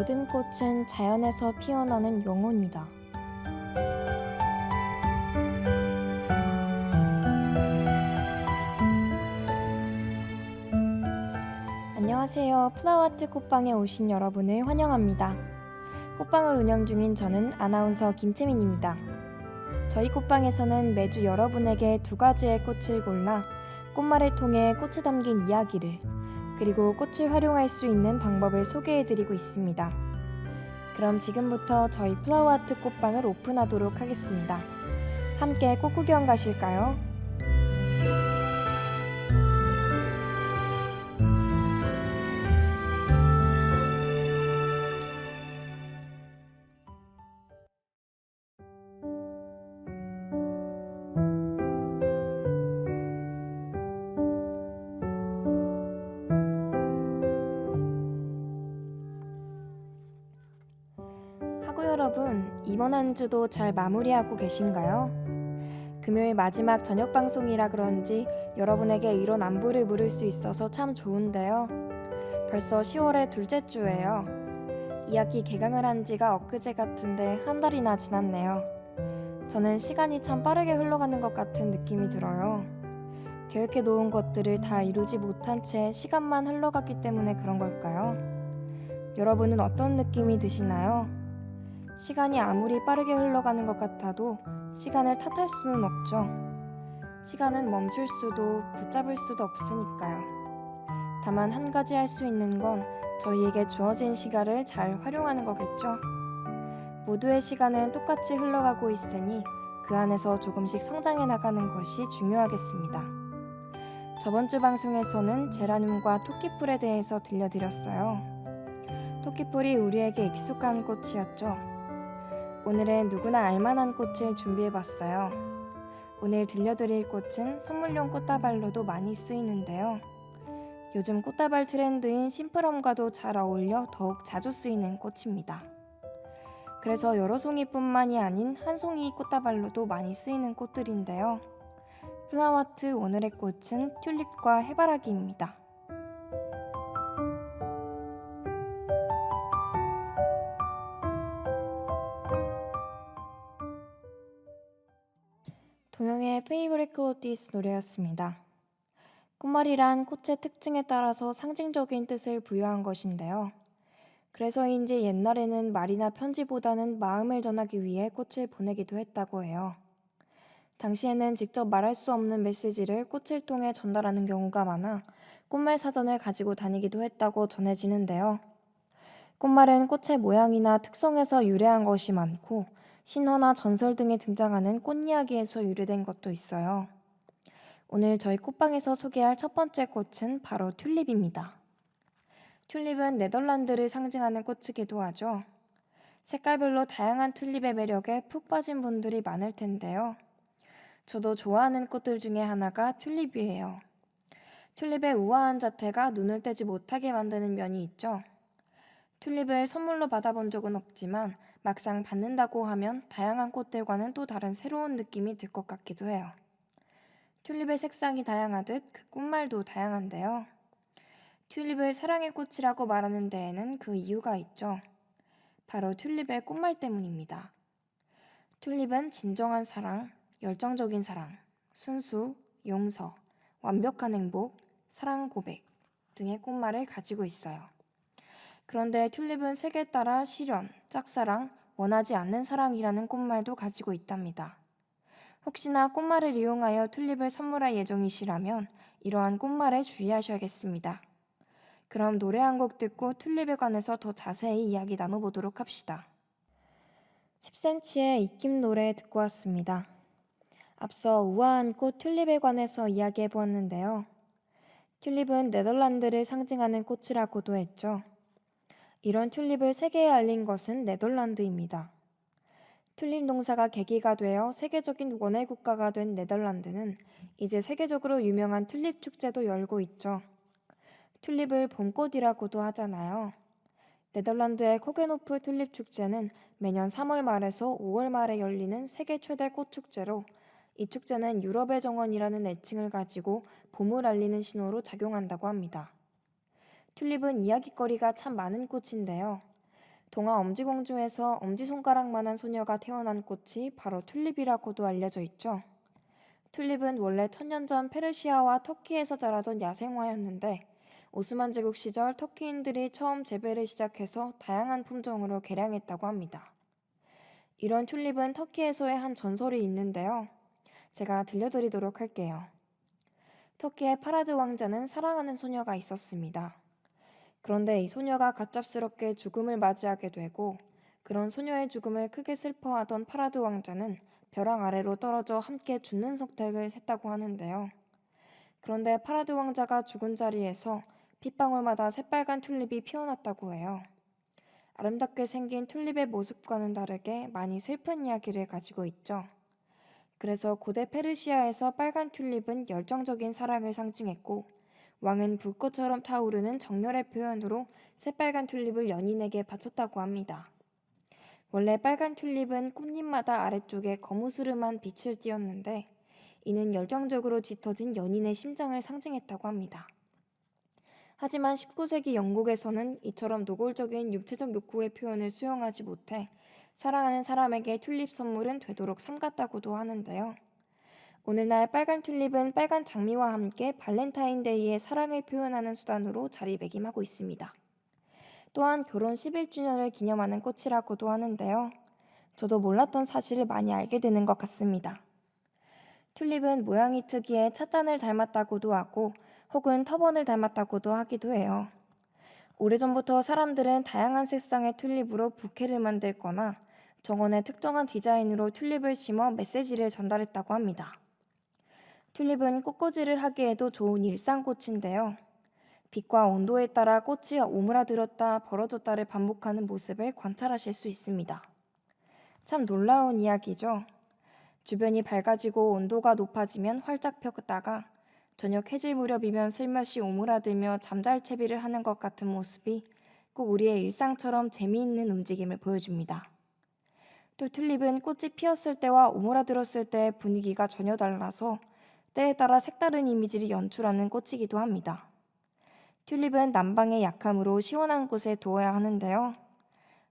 모든 꽃은 자연에서 피어나는 영혼이다. 안녕하세요. 플라워아트 꽃방에 오신 여러분을 환영합니다. 꽃방을 운영 중인 저는 아나운서 김채민입니다. 저희 꽃방에서는 매주 여러분에게 두 가지의 꽃을 골라 꽃말을 통해 꽃에 담긴 이야기를 그리고 꽃을 활용할 수 있는 방법을 소개해드리고 있습니다. 그럼 지금부터 저희 플라워 아트 꽃방을 오픈하도록 하겠습니다. 함께 꽃 구경 가실까요? 이번 한 주도 잘 마무리하고 계신가요? 금요일 마지막 저녁 방송이라 그런지 여러분에게 이런 안부를 물을 수 있어서 참 좋은데요. 벌써 10월의 둘째 주예요. 2학기 개강을 한 지가 엊그제 같은데 한 달이나 지났네요. 저는 시간이 참 빠르게 흘러가는 것 같은 느낌이 들어요. 계획해 놓은 것들을 다 이루지 못한 채 시간만 흘러갔기 때문에 그런 걸까요? 여러분은 어떤 느낌이 드시나요? 시간이 아무리 빠르게 흘러가는 것 같아도 시간을 탓할 수는 없죠. 시간은 멈출 수도 붙잡을 수도 없으니까요. 다만 한 가지 할 수 있는 건 저희에게 주어진 시간을 잘 활용하는 거겠죠. 모두의 시간은 똑같이 흘러가고 있으니 그 안에서 조금씩 성장해 나가는 것이 중요하겠습니다. 저번 주 방송에서는 제라늄과 토끼풀에 대해서 들려드렸어요. 토끼풀이 우리에게 익숙한 꽃이었죠. 오늘은 누구나 알만한 꽃을 준비해봤어요. 오늘 들려드릴 꽃은 선물용 꽃다발로도 많이 쓰이는데요. 요즘 꽃다발 트렌드인 심플함과도 잘 어울려 더욱 자주 쓰이는 꽃입니다. 그래서 여러 송이뿐만이 아닌 한 송이 꽃다발로도 많이 쓰이는 꽃들인데요. 플라워트 오늘의 꽃은 튤립과 해바라기입니다. 페이브릿 클로디스 노래였습니다. 꽃말이란 꽃의 특징에 따라서 상징적인 뜻을 부여한 것인데요. 그래서인지 옛날에는 말이나 편지보다는 마음을 전하기 위해 꽃을 보내기도 했다고 해요. 당시에는 직접 말할 수 없는 메시지를 꽃을 통해 전달하는 경우가 많아 꽃말 사전을 가지고 다니기도 했다고 전해지는데요. 꽃말은 꽃의 모양이나 특성에서 유래한 것이 많고 신화나 전설 등에 등장하는 꽃 이야기에서 유래된 것도 있어요. 오늘 저희 꽃방에서 소개할 첫 번째 꽃은 바로 튤립입니다. 튤립은 네덜란드를 상징하는 꽃이기도 하죠. 색깔별로 다양한 튤립의 매력에 푹 빠진 분들이 많을 텐데요. 저도 좋아하는 꽃들 중에 하나가 튤립이에요. 튤립의 우아한 자태가 눈을 떼지 못하게 만드는 면이 있죠. 튤립을 선물로 받아본 적은 없지만 막상 받는다고 하면 다양한 꽃들과는 또 다른 새로운 느낌이 들 것 같기도 해요. 튤립의 색상이 다양하듯 그 꽃말도 다양한데요. 튤립을 사랑의 꽃이라고 말하는 데에는 그 이유가 있죠. 바로 튤립의 꽃말 때문입니다. 튤립은 진정한 사랑, 열정적인 사랑, 순수, 용서, 완벽한 행복, 사랑 고백 등의 꽃말을 가지고 있어요. 그런데 튤립은 색에 따라 실현, 짝사랑, 원하지 않는 사랑이라는 꽃말도 가지고 있답니다. 혹시나 꽃말을 이용하여 튤립을 선물할 예정이시라면 이러한 꽃말에 주의하셔야겠습니다. 그럼 노래 한 곡 듣고 튤립에 관해서 더 자세히 이야기 나눠보도록 합시다. 10cm의 입김 노래 듣고 왔습니다. 앞서 우아한 꽃 튤립에 관해서 이야기해 보았는데요. 튤립은 네덜란드를 상징하는 꽃이라고도 했죠. 이런 튤립을 세계에 알린 것은 네덜란드입니다. 튤립 농사가 계기가 되어 세계적인 원예 국가가 된 네덜란드는 이제 세계적으로 유명한 튤립 축제도 열고 있죠. 튤립을 봄꽃이라고도 하잖아요. 네덜란드의 코겐호프 튤립 축제는 매년 3월 말에서 5월 말에 열리는 세계 최대 꽃 축제로 이 축제는 유럽의 정원이라는 애칭을 가지고 봄을 알리는 신호로 작용한다고 합니다. 튤립은 이야깃거리가 참 많은 꽃인데요. 동화 엄지공주에서 엄지손가락만한 소녀가 태어난 꽃이 바로 튤립이라고도 알려져 있죠. 튤립은 원래 천년 전 페르시아와 터키에서 자라던 야생화였는데 오스만 제국 시절 터키인들이 처음 재배를 시작해서 다양한 품종으로 개량했다고 합니다. 이런 튤립은 터키에서의 한 전설이 있는데요. 제가 들려드리도록 할게요. 터키의 파라드 왕자는 사랑하는 소녀가 있었습니다. 그런데 이 소녀가 갑작스럽게 죽음을 맞이하게 되고 그런 소녀의 죽음을 크게 슬퍼하던 파라드 왕자는 벼랑 아래로 떨어져 함께 죽는 선택을 했다고 하는데요. 그런데 파라드 왕자가 죽은 자리에서 핏방울마다 새빨간 튤립이 피어났다고 해요. 아름답게 생긴 튤립의 모습과는 다르게 많이 슬픈 이야기를 가지고 있죠. 그래서 고대 페르시아에서 빨간 튤립은 열정적인 사랑을 상징했고 왕은 불꽃처럼 타오르는 정열의 표현으로 새빨간 튤립을 연인에게 바쳤다고 합니다. 원래 빨간 튤립은 꽃잎마다 아래쪽에 거무스름한 빛을 띄었는데 이는 열정적으로 짙어진 연인의 심장을 상징했다고 합니다. 하지만 19세기 영국에서는 이처럼 노골적인 육체적 욕구의 표현을 수용하지 못해 사랑하는 사람에게 튤립 선물은 되도록 삼갔다고도 하는데요. 오늘날 빨간 튤립은 빨간 장미와 함께 발렌타인데이의 사랑을 표현하는 수단으로 자리매김하고 있습니다. 또한 결혼 11주년을 기념하는 꽃이라고도 하는데요. 저도 몰랐던 사실을 많이 알게 되는 것 같습니다. 튤립은 모양이 특이해 찻잔을 닮았다고도 하고 혹은 터번을 닮았다고도 하기도 해요. 오래전부터 사람들은 다양한 색상의 튤립으로 부케를 만들거나 정원의 특정한 디자인으로 튤립을 심어 메시지를 전달했다고 합니다. 튤립은 꽃꽂이를 하기에도 좋은 일상꽃인데요. 빛과 온도에 따라 꽃이 오므라들었다 벌어졌다를 반복하는 모습을 관찰하실 수 있습니다. 참 놀라운 이야기죠. 주변이 밝아지고 온도가 높아지면 활짝 폈다가 저녁 해질 무렵이면 슬며시 오므라들며 잠잘 채비를 하는 것 같은 모습이 꼭 우리의 일상처럼 재미있는 움직임을 보여줍니다. 또 튤립은 꽃이 피었을 때와 오므라들었을 때의 분위기가 전혀 달라서 때에 따라 색다른 이미지를 연출하는 꽃이기도 합니다. 튤립은 난방에 약하므로 시원한 곳에 두어야 하는데요.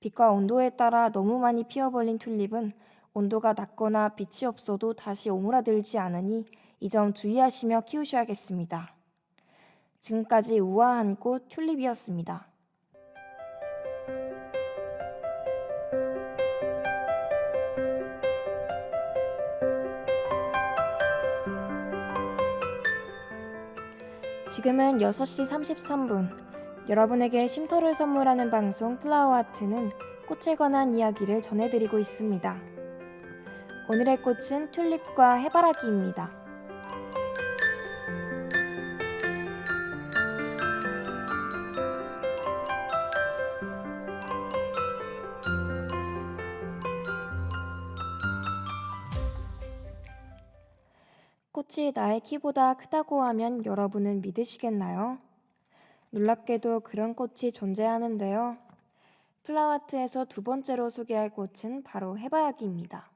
빛과 온도에 따라 너무 많이 피어버린 튤립은 온도가 낮거나 빛이 없어도 다시 오므라들지 않으니 이 점 주의하시며 키우셔야겠습니다. 지금까지 우아한 꽃 튤립이었습니다. 지금은 6시 33분. 여러분에게 쉼터를 선물하는 방송 플라워 아트는 꽃에 관한 이야기를 전해드리고 있습니다. 오늘의 꽃은 튤립과 해바라기입니다. 꽃이 나의 키보다 크다고 하면 여러분은 믿으시겠나요? 놀랍게도 그런 꽃이 존재하는데요. 플라와트에서 두 번째로 소개할 꽃은 바로 해바라기입니다.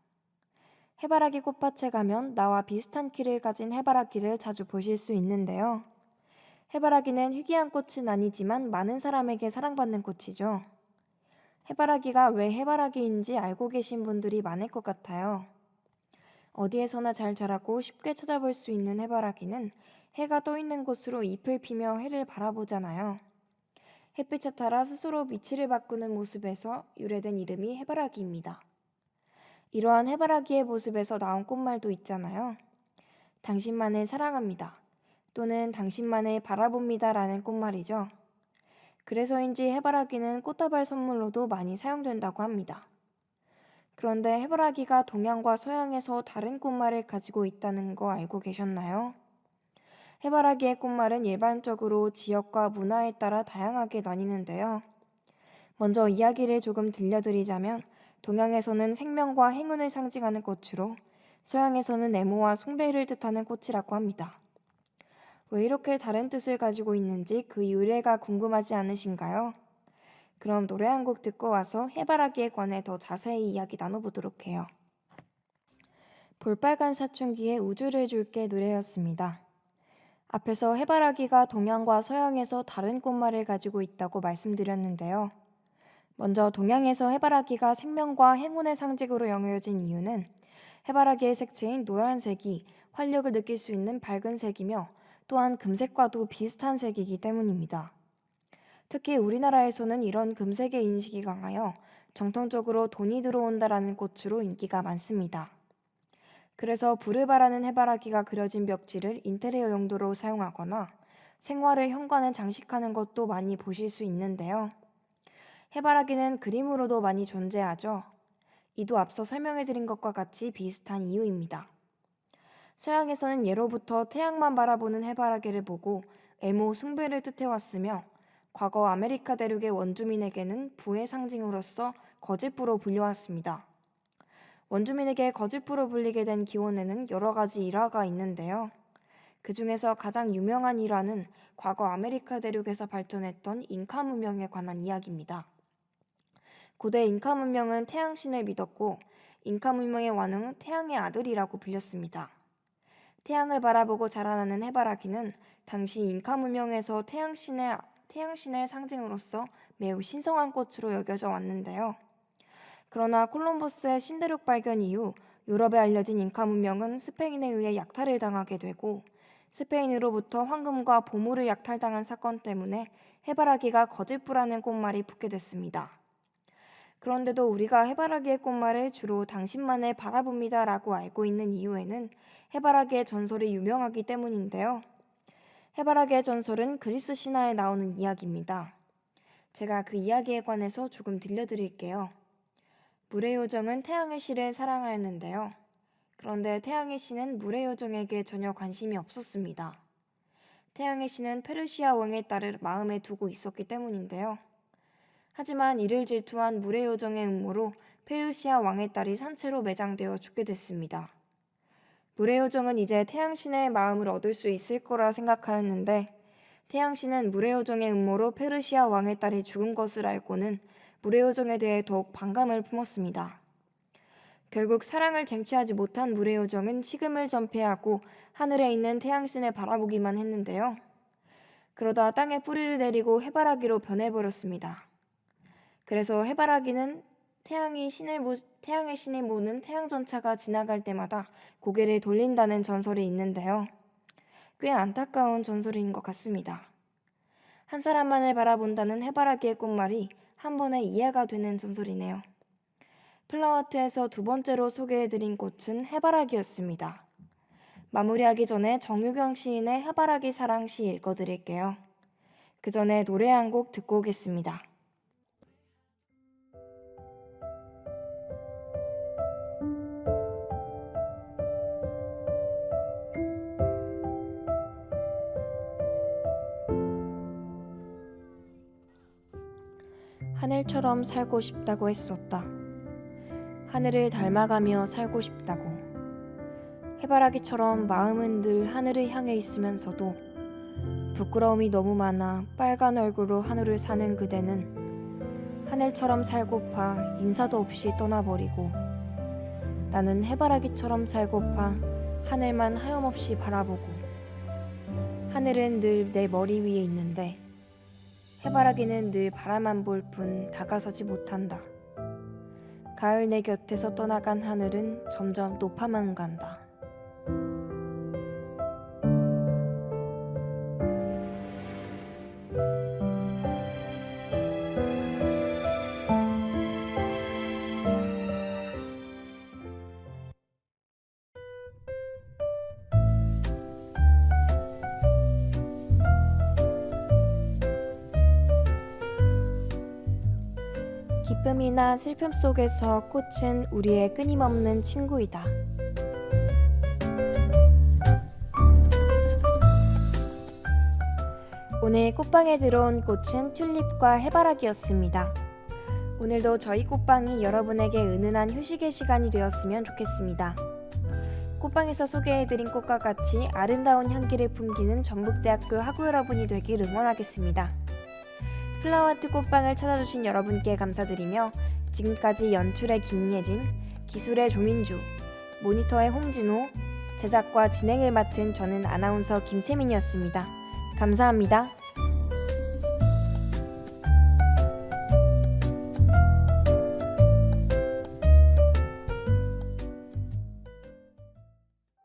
해바라기 꽃밭에 가면 나와 비슷한 키를 가진 해바라기를 자주 보실 수 있는데요. 해바라기는 희귀한 꽃은 아니지만 많은 사람에게 사랑받는 꽃이죠. 해바라기가 왜 해바라기인지 알고 계신 분들이 많을 것 같아요. 어디에서나 잘 자라고 쉽게 찾아볼 수 있는 해바라기는 해가 떠 있는 곳으로 잎을 피며 해를 바라보잖아요. 햇빛에 따라 스스로 위치를 바꾸는 모습에서 유래된 이름이 해바라기입니다. 이러한 해바라기의 모습에서 나온 꽃말도 있잖아요. 당신만을 사랑합니다. 또는 당신만을 바라봅니다 라는 꽃말이죠. 그래서인지 해바라기는 꽃다발 선물로도 많이 사용된다고 합니다. 그런데 해바라기가 동양과 서양에서 다른 꽃말을 가지고 있다는 거 알고 계셨나요? 해바라기의 꽃말은 일반적으로 지역과 문화에 따라 다양하게 나뉘는데요. 먼저 이야기를 조금 들려드리자면 동양에서는 생명과 행운을 상징하는 꽃으로 서양에서는 애모와 숭배를 뜻하는 꽃이라고 합니다. 왜 이렇게 다른 뜻을 가지고 있는지 그 유래가 궁금하지 않으신가요? 그럼 노래 한 곡 듣고 와서 해바라기에 관해 더 자세히 이야기 나눠보도록 해요. 볼빨간 사춘기의 우주를 줄게 노래였습니다. 앞에서 해바라기가 동양과 서양에서 다른 꽃말을 가지고 있다고 말씀드렸는데요. 먼저 동양에서 해바라기가 생명과 행운의 상징으로 여겨진 이유는 해바라기의 색채인 노란색이 활력을 느낄 수 있는 밝은 색이며 또한 금색과도 비슷한 색이기 때문입니다. 특히 우리나라에서는 이런 금색의 인식이 강하여 정통적으로 돈이 들어온다라는 꽃으로 인기가 많습니다. 그래서 불을 바라는 해바라기가 그려진 벽지를 인테리어 용도로 사용하거나 생활을 현관에 장식하는 것도 많이 보실 수 있는데요. 해바라기는 그림으로도 많이 존재하죠. 이도 앞서 설명해 드린 것과 같이 비슷한 이유입니다. 서양에서는 예로부터 태양만 바라보는 해바라기를 보고 애모 숭배를 뜻해왔으며 과거 아메리카 대륙의 원주민에게는 부의 상징으로서 거짓부로 불려왔습니다. 원주민에게 거짓부로 불리게 된 기원에는 여러 가지 일화가 있는데요. 그 중에서 가장 유명한 일화는 과거 아메리카 대륙에서 발전했던 잉카 문명에 관한 이야기입니다. 고대 잉카 문명은 태양신을 믿었고 잉카 문명의 왕은 태양의 아들이라고 불렸습니다. 태양을 바라보고 자라나는 해바라기는 당시 잉카 문명에서 태양신의 태양신의 상징으로서 매우 신성한 꽃으로 여겨져 왔는데요. 그러나 콜럼버스의 신대륙 발견 이후 유럽에 알려진 잉카 문명은 스페인에 의해 약탈을 당하게 되고 스페인으로부터 황금과 보물을 약탈당한 사건 때문에 해바라기가 거짓부라는 꽃말이 붙게 됐습니다. 그런데도 우리가 해바라기의 꽃말을 주로 당신만을 바라봅니다라고 알고 있는 이유에는 해바라기의 전설이 유명하기 때문인데요. 해바라기의 전설은 그리스 신화에 나오는 이야기입니다. 제가 그 이야기에 관해서 조금 들려드릴게요. 물의 요정은 태양의 씨를 사랑하였는데요. 그런데 태양의 씨는 물의 요정에게 전혀 관심이 없었습니다. 태양의 씨는 페르시아 왕의 딸을 마음에 두고 있었기 때문인데요. 하지만 이를 질투한 물의 요정의 음모로 페르시아 왕의 딸이 산채로 매장되어 죽게 됐습니다. 물의 요정은 이제 태양신의 마음을 얻을 수 있을 거라 생각하였는데 태양신은 물의 요정의 음모로 페르시아 왕의 딸이 죽은 것을 알고는 물의 요정에 대해 더욱 반감을 품었습니다. 결국 사랑을 쟁취하지 못한 물의 요정은 식음을 전폐하고 하늘에 있는 태양신을 바라보기만 했는데요. 그러다 땅에 뿌리를 내리고 해바라기로 변해버렸습니다. 그래서 해바라기는 태양이 신을 모, 태양의 신이 모는 태양 전차가 지나갈 때마다 고개를 돌린다는 전설이 있는데요. 꽤 안타까운 전설인 것 같습니다. 한 사람만을 바라본다는 해바라기의 꽃말이 한 번에 이해가 되는 전설이네요. 플라워트에서 두 번째로 소개해드린 꽃은 해바라기였습니다. 마무리하기 전에 정유경 시인의 해바라기 사랑 시 읽어드릴게요. 그 전에 노래 한 곡 듣고 오겠습니다. 하늘처럼 살고 싶다고 했었다. 하늘을 닮아가며 살고 싶다고. 해바라기처럼 마음은 늘 하늘을 향해 있으면서도 부끄러움이 너무 많아 빨간 얼굴로 하늘을 사는 그대는 하늘처럼 살고파 인사도 없이 떠나버리고 나는 해바라기처럼 살고파 하늘만 하염없이 바라보고 하늘은 늘 내 머리 위에 있는데 해바라기는 늘 바라만 볼 뿐 다가서지 못한다. 가을 내 곁에서 떠나간 하늘은 점점 높아만 간다. 기쁨이나 슬픔 속에서 꽃은 우리의 끊임없는 친구이다. 오늘 꽃방에 들어온 꽃은 튤립과 해바라기였습니다. 오늘도 저희 꽃방이 여러분에게 은은한 휴식의 시간이 되었으면 좋겠습니다. 꽃방에서 소개해드린 꽃과 같이 아름다운 향기를 풍기는 전북대학교 학우 여러분이 되길 응원하겠습니다. 플라워아트 꽃방을 찾아주신 여러분께 감사드리며 지금까지 연출의 김예진, 기술의 조민주, 모니터의 홍진호, 제작과 진행을 맡은 저는 아나운서 김채민이었습니다. 감사합니다.